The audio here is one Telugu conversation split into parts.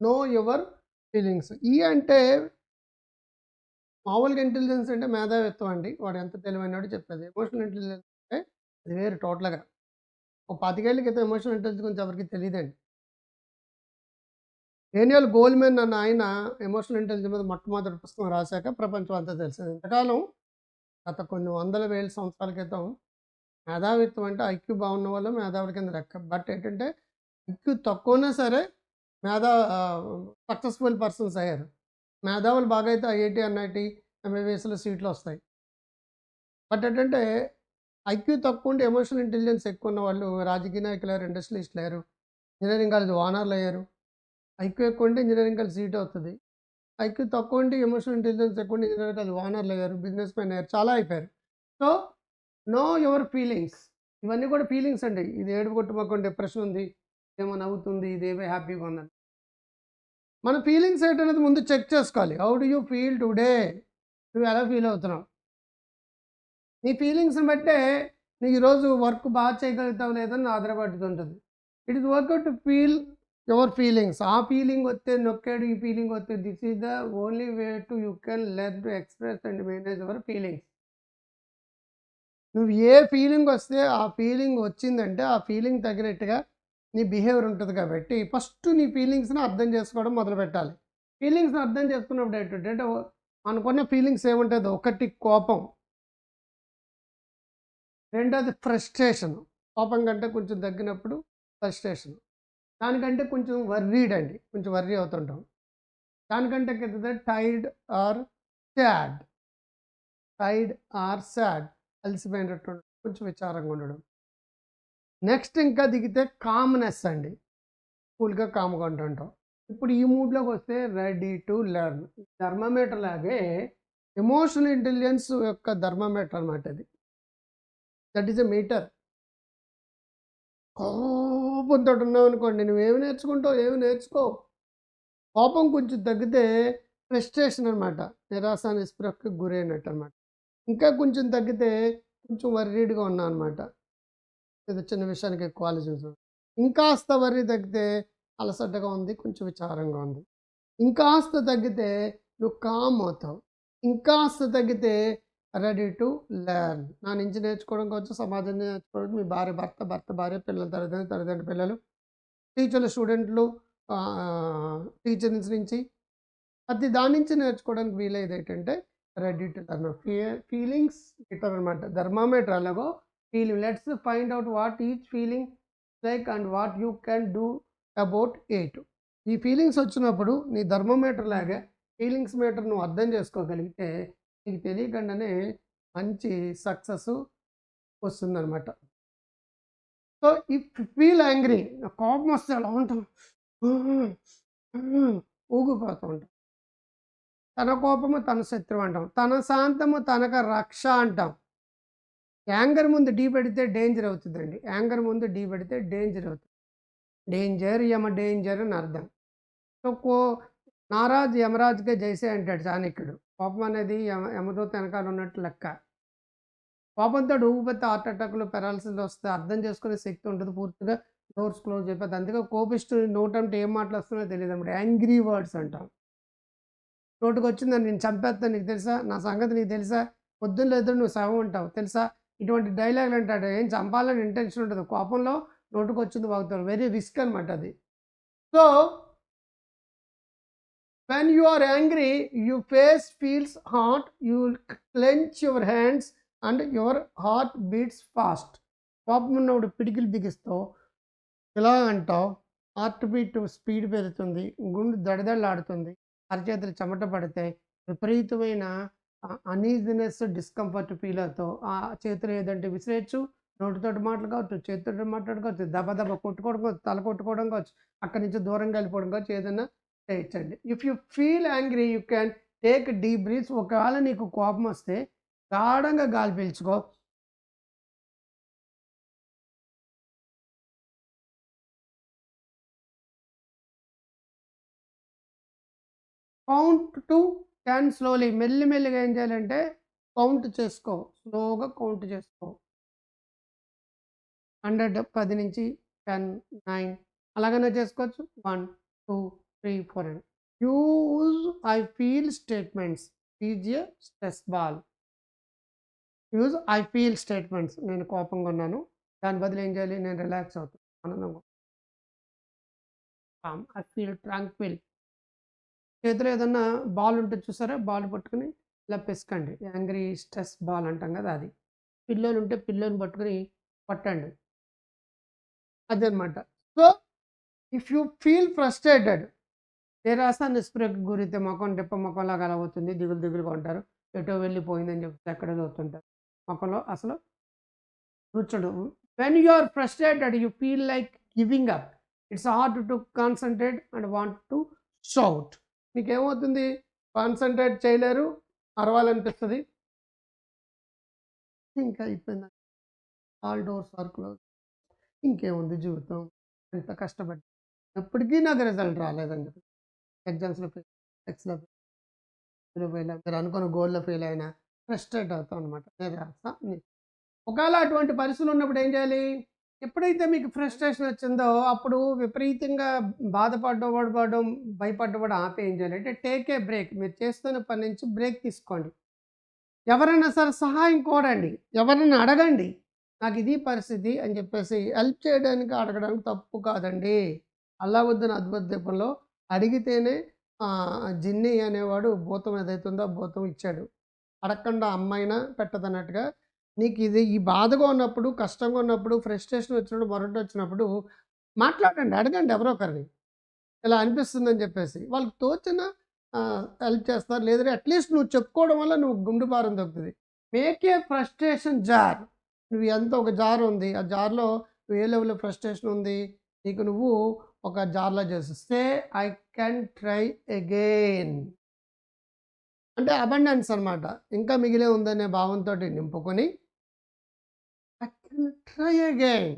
నో యువర్ ఫీలింగ్స్ ఈ అంటే మామూలుగా ఇంటెలిజెన్స్ అంటే మేధావిత్వం అండి. వాడు ఎంత తెలివైనవాడు చెప్పేది. ఎమోషనల్ ఇంటెలిజెన్స్ అంటే అది వేరు టోటల్గా ఒక పాతికేళ్ళ క్రితం ఎమోషనల్ ఇంటెలిజెన్స్ గురించి ఎవరికి తెలియదండి డేనియల్ గోల్మెన్ అన్న ఆయన ఎమోషనల్ ఇంటెలిజెన్స్ మీద మొట్టమొదటి పుస్తకం రాశాక ప్రపంచం అంతా తెలిసింది. ఇంతకాలం గత కొన్ని వందల వేల సంవత్సరాల క్రితం మేధావిత్వం అంటే ఐక్యూ బాగున్న వాళ్ళు మేధావుల కింద లెక్క. బట్ ఏంటంటే ఐక్యూ తక్కువనే సరే మేధా సక్సెస్ఫుల్ పర్సన్స్ అయ్యారు. మేధావులు బాగా అయితే ఐఐటి ఎన్ఐటి ఎంబీబీఎస్లో సీట్లు వస్తాయి. బట్ ఏంటంటే ఐక్యూ తక్కువ ఉంటే ఎమోషనల్ ఇంటెలిజెన్స్ ఎక్కువ ఉన్న వాళ్ళు రాజకీయ నాయకులు అయ్యారు ఇండస్ట్రియలిస్టులు అయ్యారు ఇంజనీరింగ్ కాలేజ్ ఓనర్లు అయ్యారు. ఐక్యూ ఎక్కువ ఉంటే ఇంజనీరింగ్ కాలేజ్ సీట్ అవుతుంది. ఐక్యూ తక్కువ ఉంటే ఎమోషనల్ ఇంటెలిజెన్స్ ఎక్కువ ఉంటే ఇంజనీరింగ్ కాలేజ్ ఓనర్లు అయ్యారు బిజినెస్ మ్యాన్ అయ్యారు చాలా అయిపోయారు. So know your feelings. ఇవన్నీ కూడా ఫీలింగ్స్ అండి. ఇది ఏడుపు కొట్టుకోకుండా డిప్రెషన్ ఉంది ఏమో నవ్వుతుంది ఇదేమో హ్యాపీగా ఉందని. మన ఫీలింగ్స్ ఏంటనేది ముందు చెక్ చేసుకోవాలి. How do you feel today నువ్వు ఎలా ఫీల్ అవుతున్నావు? నీ ఫీలింగ్స్ని బట్టే నీకు ఈరోజు వర్క్ బాగా చేయగలుగుతావు లేదని ఆధారపడుతుంటుంది it is work to feel your feelings ఆ ఫీలింగ్ వస్తే నొక్కాడు ఈ ఫీలింగ్ వస్తే this is the only way to you can learn to express and manage your feelings నువ్వు ఏ ఫీలింగ్ వస్తే ఆ ఫీలింగ్ వచ్చిందంటే ఆ ఫీలింగ్ తగినట్టుగా నీ బిహేవియర్ ఉంటుంది కాబట్టి ఫస్ట్ నీ ఫీలింగ్స్ని అర్థం చేసుకోవడం మొదలు పెట్టాలి ఫీలింగ్స్ని అర్థం చేసుకున్నప్పుడు ఏంటంటే అంటే అనుకున్న ఫీలింగ్స్ ఏముంటుంది ఒకటి కోపం రెండోది ఫ్రస్ట్రేషన్ కోపం కంటే కొంచెం తగ్గినప్పుడు ఫ్రస్ట్రేషన్ దానికంటే కొంచెం వర్రీడ్ అండి కొంచెం వర్రీ అవుతుంటాం. దానికంటే కింద tired or sad tired or sad అలసిపోయినట్టు కొంచెం విచారంగా ఉండడం. నెక్స్ట్ ఇంకా దిగితే కామ్నెస్ అండి. కూల్గా కామ్గా ఉంటుంటాం. ఇప్పుడు ఈ మూడ్లోకి వస్తే రెడీ టు లెర్న్. ధర్మమీటర్ లాగే ఎమోషనల్ ఇంటెలిజెన్స్ యొక్క ధర్మమీటర్ అనమాట అది. That is a meter. కోపంతో ఉన్నావు అనుకోండి నువ్వేమి నేర్చుకుంటావు ఏమి నేర్చుకో కోపం కొంచెం తగ్గితే ఫ్రస్ట్రేషన్ అనమాట నిరాశ నిస్పృహకి గురైనట్టు అనమాట ఇంకా కొంచెం తగ్గితే కొంచెం వర్రీడ్గా ఉన్నా అనమాట ఏదో చిన్న విషయానికి ఎక్కువ ఆలోచించడం ఇంకాస్త వరి తగ్గితే అలసటగా ఉంది కొంచెం విచారంగా ఉంది. ఇంకాస్త తగ్గితే నువ్వు కామ్ అవుతావు. ఇంకాస్త తగ్గితే రెడీ టు లెర్న్ నా నుంచి నేర్చుకోవడం కావచ్చు సమాజం నేర్చుకోవడం మీ భార్య భర్త భర్త భార్య పిల్లల తల్లిదండ్రులు తల్లిదండ్రుల పిల్లలు టీచర్లు స్టూడెంట్లు టీచర్ నుంచి ప్రతి దాని నుంచి నేర్చుకోవడానికి వీలైతే ఏంటంటే ready to learn feelings meter అనమాట ధర్మామీటర్ అలాగో feeling let's find out what each feeling like and what you can do about it ఈ ఫీలింగ్స్ వచ్చినప్పుడు నీ ధర్మమీటర్ లాగా ఫీలింగ్స్ మీటర్ నువ్వు అర్థం చేసుకోగలిగితే నీకు తెలియకుండానే మంచి సక్సెస్ వస్తుందన్నమాట. సో ఇఫ్ ఫీల్ యాంగ్రీ కోపం వస్తే అలా ఉంటాం. ఊగిపోతూ ఉంటాం. తన కోపము తన శత్రువు అంటాం. తన శాంతము తనక రక్ష అంటాం. యాంగర్ ముందు డీ పెడితే డేంజర్ అవుతుందండి. యాంగర్ ముందు డీ పెడితే డేంజర్ అవుతుంది. డేంజర్ యమ డేంజర్ అని అర్థం. సో కో నారాజ్ యమరాజ్గా జైసే అంటాడు చాణక్యుడు. కోపం అనేది యమ యమదూత వెనకాల ఉన్నట్టు లెక్క. కోపంతో ఊపితే హార్ట్ అటాక్లు పెరాలసిస్ వస్తే అర్థం చేసుకునే శక్తి ఉంటుంది పూర్తిగా. డోర్స్ క్లోజ్ అయిపోతుంది అందుకే కోపిస్తూ నోట్ అంటే ఏం మాటలు వస్తున్నాయో తెలియదు అన్నమాట. యాంగ్రీ వర్డ్స్ అంటాం. నోటికి వచ్చిందని నేను చంపేస్తాను నీకు తెలుసా? నా సంగతి నీకు తెలుసా? పొద్దున్న లేదు నువ్వు సగం ఉంటావు తెలుసా? ఇటువంటి డైలాగులు అంటాడు ఏం చంపాలని ఇంటెన్షన్ ఉంటుంది కోపంలో నోటుకు వచ్చింది వాగుతారు. వెరీ రిస్క్ అనమాట అది. So when you are angry you face feels hot you clench your hands and your heart beats fast కోపం ఉన్నప్పుడు పిడికిలు బిగిస్తావు. ఇలా అంటావు హార్ట్ బీట్ స్పీడ్ పెరుగుతుంది. గుండు దడదళ్ళాడుతుంది అరచేతులు చెమట పడతాయి విపరీతమైన అనీజినెస్ డిస్కంఫర్ట్ ఫీల్ అవుతావు ఆ చేతులు ఏదంటే విసిరేయచ్చు. నోటితోటి మాటలు కావచ్చు చేతితో మాట్లాడుకోవచ్చు దెబ్బ దెబ్బ కొట్టుకోవడం కావచ్చు తల కొట్టుకోవడం కావచ్చు అక్కడి నుంచి దూరంగా వెళ్ళిపోవడం కావచ్చు ఏదైనా చేయొచ్చండి. If you feel angry you can take deep breaths ఒకవేళ నీకు కోపం వస్తే గాఢంగా గాలి పీల్చుకో. కౌంట్ టు టెన్ స్లోలీ మెల్లి మెల్లిగా ఏం చేయాలంటే కౌంట్ చేసుకో. స్లోగా కౌంట్ చేసుకో. హండ్రెడ్ పది నుంచి టెన్ నైన్ అలాగనే చేసుకోవచ్చు. One two three four and use I feel statements is a stress ball use I feel statements నేను కోపంగా ఉన్నాను. దాని బదులు ఏం చేయాలి? నేను రిలాక్స్ అవుతాను ఆనందంగా ఐ ఫీల్ ట్రాంక్విల్ చేతిలో ఏదన్నా బాల్ ఉంటుంది చూసారా? బాల్ పట్టుకుని ఇలా పెసకండి. యాంగ్రీ స్ట్రెస్ బాల్ అంటాం కదా అది. పిల్లోలు ఉంటే పిల్లోని పట్టుకుని పట్టండి. అదనమాట so if you feel frustrated నిరాశ నిస్పృహకు గురైతే మొఖం డిప్ప మొఖంలాగా అలా అవుతుంది దిగులు దిగులుగా ఉంటారు. ఎటో వెళ్ళిపోయిందని చెప్తే ఎక్కడ అవుతుంటారు మొఖంలో అసలు రుచుడు when you are frustrated you feel like giving up it's hard to concentrate and want to shout మీకు ఏమవుతుంది కాన్సన్ట్రేట్ చేయలేరు అరవాలనిపిస్తుంది. ఇంకా అయిపోయింది. ఆల్ డోర్స్ ఆర్ క్లోజ్ ఇంకేముంది జీవితం? ఎంత కష్టపడి ఎప్పటికీ నాకు రిజల్ట్ రాలేదండి ఎగ్జామ్స్లో ఫెయిల్ ఎక్స్లో ఫెయిల్ మీరు అనుకున్న గోల్లో ఫెయిల్ అయినా ఫ్రస్ట్రేట్ అవుతాం అనమాట నేను ని- ఒకవేళ అటువంటి పరిస్థితులు ఉన్నప్పుడు ఏం చేయాలి? ఎప్పుడైతే మీకు ఫ్రస్ట్రేషన్ వచ్చిందో అప్పుడు విపరీతంగా బాధపడడం పడడం భయపడడం ఆపి చేయాలి? అంటే టేక్ ఏ బ్రేక్. మీరు చేస్తున్న పని నుంచి బ్రేక్ తీసుకోండి. ఎవరైనా సరే సహాయం కోరండి. ఎవరైనా అడగండి. నాకు ఇది పరిస్థితి అని చెప్పేసి హెల్ప్ చేయడానికి అడగడానికి తప్పు కాదండి. అల్లావుద్దీన్ అద్భుత దీపంలో అడిగితేనే జిన్ని అనేవాడు భూతం ఏదైతుందో భూతం ఇచ్చాడు. అడగకుండా అమ్మైనా పెట్టదన్నట్టుగా నీకు ఇది ఈ బాధగా ఉన్నప్పుడు కష్టంగా ఉన్నప్పుడు ఫ్రస్ట్రేషన్ వచ్చినప్పుడు మొరటి వచ్చినప్పుడు మాట్లాడండి అడగండి ఎవరో ఒకరిని. ఇలా అనిపిస్తుందని చెప్పేసి. వాళ్ళకి తోచిన హెల్ప్ చేస్తారు. లేదంటే అట్లీస్ట్ నువ్వు చెప్పుకోవడం వల్ల నువ్వు గుండు భారం దొరుకుతుంది మేక్ ఏ ఫ్రస్ట్రేషన్ జార్ నువ్వు ఎంత ఒక జార్ ఉంది ఆ జార్లో నువ్వు ఏ లెవెల్లో ఫ్రస్ట్రేషన్ ఉంది నీకు నువ్వు ఒక జార్లో say I can try again అంటే అబండెన్స్ అనమాట ఇంకా మిగిలే ఉందనే భావంతో నింపుకొని ట్రై అగైన్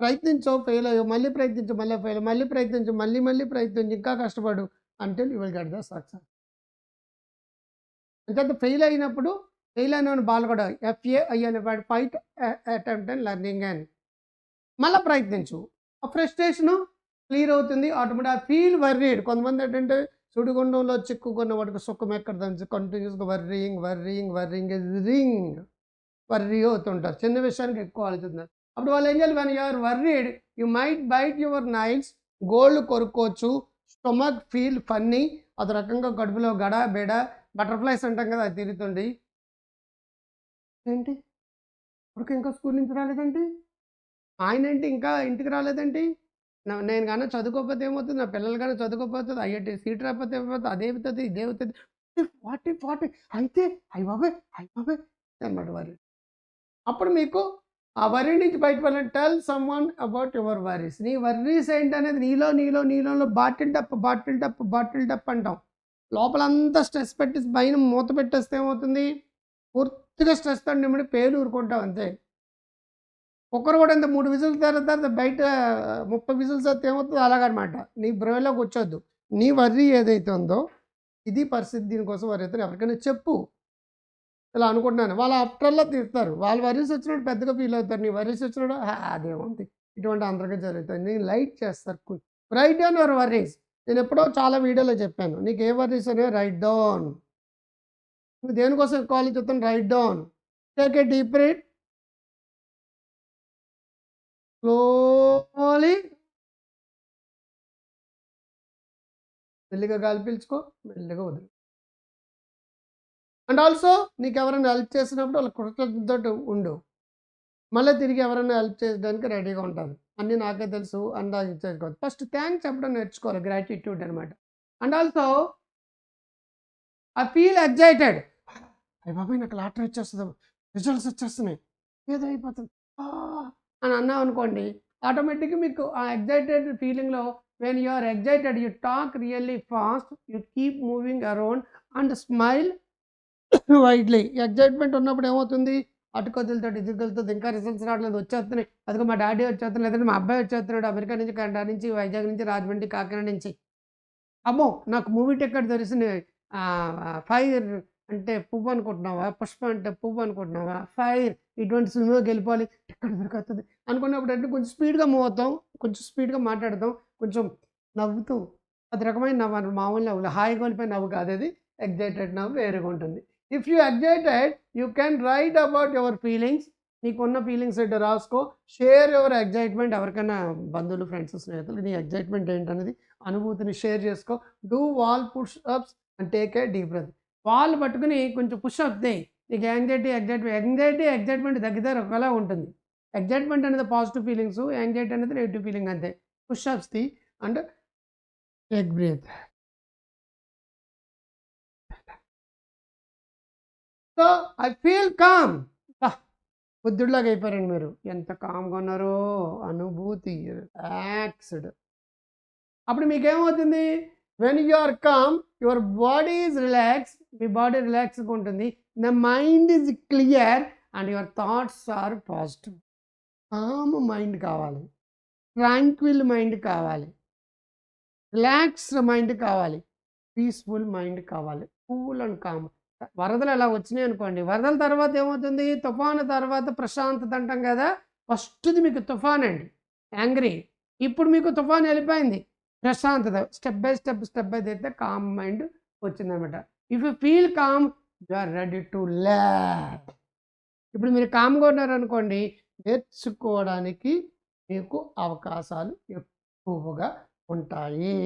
ప్రయత్నించో ఫెయిల్ అయ్యో మళ్ళీ ప్రయత్నించు మళ్ళీ ఫెయిల్ మళ్ళీ ప్రయత్నించు మళ్ళీ మళ్ళీ ప్రయత్నించు ఇంకా కష్టపడు అంటే you will get the success అంతే ఫెయిల్ అయినప్పుడు ఫెయిల్ అయిన బాల్ కూడా ఎఫ్ఏ అయ్యని ఫైట్ అటెంప్ట్ అండ్ లెర్నింగ్ అని. మళ్ళీ ప్రయత్నించు. ఆ ఫ్రస్ట్రేషను క్లియర్ అవుతుంది ఆటోమేటిక్ ఫీల్ వర్రీడ్. కొంతమంది ఏంటంటే సుడిగుండంలో చిక్కుకున్న వాటికి సుఖం ఎక్కడ దాని కంటిన్యూస్గా worrying worrying worrying ring. Worry అవుతుంటారు. చిన్న విషయానికి ఎక్కువ ఆలోచిస్తున్నారు. అప్పుడు వాళ్ళు ఏం చేయాలి? When you're worried you might bite your nights gold కొరుక్కోవచ్చు. Stomach feel funny. అది రకంగా కడుపులో గడ బెడ బటర్ఫ్లైస్ అంటాం కదా అది తిరుగుతుంది. ఏంటి? ఇప్పుడు ఇంకా స్కూల్ నుంచి రాలేదండి? ఆయన ఏంటి? ఇంకా ఇంటికి రాలేదండి? నేను కానీ చదువుకోకపోతే ఏమవుతుంది? నా పిల్లలు కానీ చదువుకోకపోతుంది ఐఐటి సీట్ రాకపోతే ఏమవుతుంది? అదే అవుతుంది ఇదే అవుతుంది. ఫార్టీ ఫార్టీ అయితే అయ్యి బాబాయ్ అయ్యి బాబాయ్ అనమాట వారు అప్పుడు మీకు ఆ వరి నుంచి బయటపడాలంటే tell someone about your worries నీ వర్రీస్ ఏంటనేది నీలో నీలో నీలో బాటిల్ టప్ బాటిల్ టప్ బాటిల్ టప్ అంటాం. లోపలంతా స్ట్రెస్ పెట్టి పైన మూత పెట్టేస్తే ఏమవుతుంది? పూర్తిగా స్ట్రెస్తో నిమ్మడి ఊరుకుంటాం అంతే. ఒకరు కూడా ఇంత మూడు విజిల్స్ తర్వాత బయట ముప్పై విజిల్స్ వస్తే ఏమవుతుంది? అలాగనమాట. నీ బ్రోలోకి వచ్చొద్దు. నీ వర్రీ ఏదైతే ఉందో ఇది పరిస్థితి దీనికోసం వారు ఎవరికైనా చెప్పు. ఇలా అనుకుంటున్నాను. వాళ్ళు ఆఫ్టర్లో తీస్తారు వాళ్ళు వరీస్ వచ్చినప్పుడు పెద్దగా ఫీల్ అవుతారు. నీ వరీస్ వచ్చినప్పుడు "ఆ, అదేముంది ఇటువంటి అందరికీ జరుగుతుంది. నేను లైట్ చేస్తారు రైట్ డౌన్ యువర్ వరీస్ నేను ఎప్పుడో చాలా వీడియోలో చెప్పాను. నీకు ఏ వరీస్ అనేవి రైట్ డౌన్ నువ్వు దేనికోసం కాలేజ్ చెప్తాను write down take a deep read slowly మెల్లిగా గాలి పీల్చుకో. మెల్లిగా వదిలి. అండ్ ఆల్సో నీకు ఎవరైనా హెల్ప్ చేసినప్పుడు వాళ్ళ కృతజ్ఞతతో ఉండు. మళ్ళీ తిరిగి ఎవరైనా హెల్ప్ చేయడానికి రెడీగా ఉంటారు. అన్నీ నాకే తెలుసు అందా చేసుకోవచ్చు ఫస్ట్ థ్యాంక్స్ చెప్పడం నేర్చుకోవాలి గ్రాటిట్యూడ్ అనమాట and also I feel excited అయ్యి బాబాయ్ నాకు లాటరీ వచ్చేస్తుంది. రిజల్ట్స్ వచ్చేస్తున్నాయి. ఏదో అయిపోతుంది. ఆ, అని అన్నాం అనుకోండి ఆటోమేటిక్గా మీకు ఆ ఎగ్జైటెడ్ ఫీలింగ్లో when you are excited you talk really fast you keep moving around and smile widely. Excitement ఉన్నప్పుడు ఏమవుతుంది? అటుకొద్దులతో ఇదిగలతో ఇంకా రిజల్ట్స్ రావట్లేదు వచ్చేస్తున్నాయి. అదిగో మా డాడీ వచ్చేస్తున్నాడు లేదంటే మా అబ్బాయి వచ్చేస్తున్నాడు అమెరికా నుంచి కెనడా నుంచి వైజాగ్ నుంచి రాజమండ్రి కాకినాడ నుంచి. అమ్మో! నాకు మూవీ టికెట్ తెలిసింది ఫైర్ అంటే పువ్వు అనుకుంటున్నావా? పుష్ప అంటే పువ్వు అనుకుంటున్నావా? ఫైర్. ఇటువంటి సినిమాకి వెళ్ళిపోవాలి. టికెట్ దొరుకుతుంది అనుకున్నప్పుడు అంటే కొంచెం స్పీడ్గా మూవ్ అవుతాం కొంచెం స్పీడ్గా మాట్లాడతాం కొంచెం నవ్వుతూ. అది రకమైన నవ్వు మామూలు నవ్వులు. హాయిగా వెళ్ళిపోయి నవ్వు కాదు అది. ఎగ్జైటెడ్ నవ్వు వేరుగా ఉంటుంది. If you excited you can write about your feelings నీకున్న ఫీలింగ్స్ ఏంటో రాసుకో. షేర్ యువర్ ఎగ్జైట్మెంట్ ఎవరికైనా బంధువులు ఫ్రెండ్స్ స్నేహితులు నీ ఎగ్జైట్మెంట్ ఏంటనేది అనుభూతిని షేర్ చేసుకో. Do wall push ups and take a deep breath wall పట్టుకుని కొంచెం పుష్ అప్ దే నీకు యాంగ్జైటీ ఎగ్జైట్మెంట్ యాంగ్జైటీ ఎగ్జైట్మెంట్ తగ్గితే ఒకలా ఉంటుంది. ఎగ్జైట్మెంట్ అనేది పాజిటివ్ ఫీలింగ్స్ యాంగ్జైటీ అనేది నెగిటివ్ ఫీలింగ్ అంతే. Push ups the and take breath so I feel calm. బుద్ధుడిలాగా అయిపోయారండి మీరు. ఎంత కామ్గా ఉన్నారో. అనుభూతి. రిలాక్స్డ్. అప్పుడు మీకేమవుతుంది? When you are calm your body is relax me body రిలాక్స్గా ఉంటుంది. The mind is clear and your thoughts are positive calm mind కావాలి. ట్రాంక్విల్ మైండ్ కావాలి. రిలాక్స్డ్ మైండ్ కావాలి. పీస్ఫుల్ మైండ్ కావాలి. కూల్ అండ్ కామ్ వరదలు అలా వచ్చినాయి అనుకోండి వరదల తర్వాత ఏమవుతుంది? తుఫాను తర్వాత ప్రశాంతత అంటాం కదా ఫస్ట్ది మీకు తుఫాన్ అండి యాంగ్రీ. ఇప్పుడు మీకు తుఫాన్ వెళ్ళిపోయింది ప్రశాంతత. Step by step step by అయితే కామ్ మైండ్ వచ్చిందనమాట. If you feel calm you are ready to లే ఇప్పుడు మీరు కామ్గా ఉన్నారనుకోండి నేర్చుకోవడానికి మీకు అవకాశాలు ఎక్కువగా ఉంటాయి.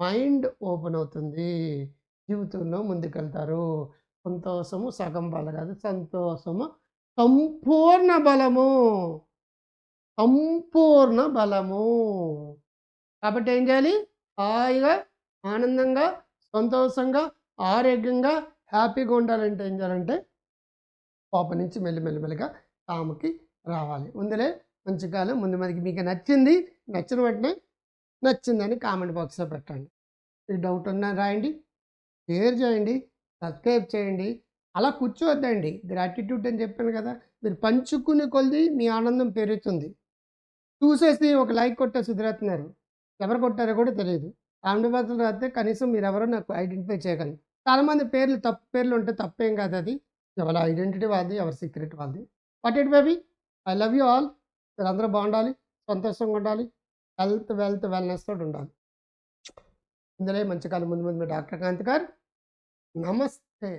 మైండ్ ఓపెన్ అవుతుంది. జీవితంలో ముందుకెళ్తారు. సంతోషము సగం బలం కాదు సంతోషము సంపూర్ణ బలము. సంపూర్ణ బలము. కాబట్టి ఏం చేయాలి? హాయిగా ఆనందంగా సంతోషంగా ఆరోగ్యంగా హ్యాపీగా ఉండాలంటే ఏం చేయాలంటే కోపం నుంచి మెల్లిమెల్లిమెల్లిగా తాముకి రావాలి. ముందులే మంచి కాలం ముందు మనకి మీకు నచ్చింది నచ్చిన వెంటనే నచ్చిందని కామెంట్ బాక్స్లో పెట్టండి. ఈ డౌట్ ఉన్నా రాయండి. షేర్ చేయండి సబ్స్క్రైబ్ చేయండి. అలా కూర్చోవద్దండి. గ్రాటిట్యూడ్ అని చెప్పాను కదా మీరు పంచుకునే కొలిది మీ ఆనందం పెరుగుతుంది. చూసేసి ఒక లైక్ కొట్టే వదిలేస్తున్నారు ఎవరు కొట్టారో కూడా తెలియదు. కామెంట్ బాక్స్లో రాస్తే కనీసం మీరు ఎవరో నాకు ఐడెంటిఫై చేయగలరు. చాలామంది పేర్లు తప్పు పేర్లు ఉంటే తప్పేం కాదు అది. ఎవరి ఐడెంటిటీ వాళ్ళది ఎవరి సీక్రెట్ వాళ్ళది. What it baby? I love you all. మీరు అందరూ బాగుండాలి సంతోషంగా ఉండాలి హెల్త్ వెల్త్ వెల్నెస్ తోటి ఉండాలి. ఇందులో మంచి కాలం ముందు ముందు మీ డాక్టర్ కాంతి గారు నమస్తే.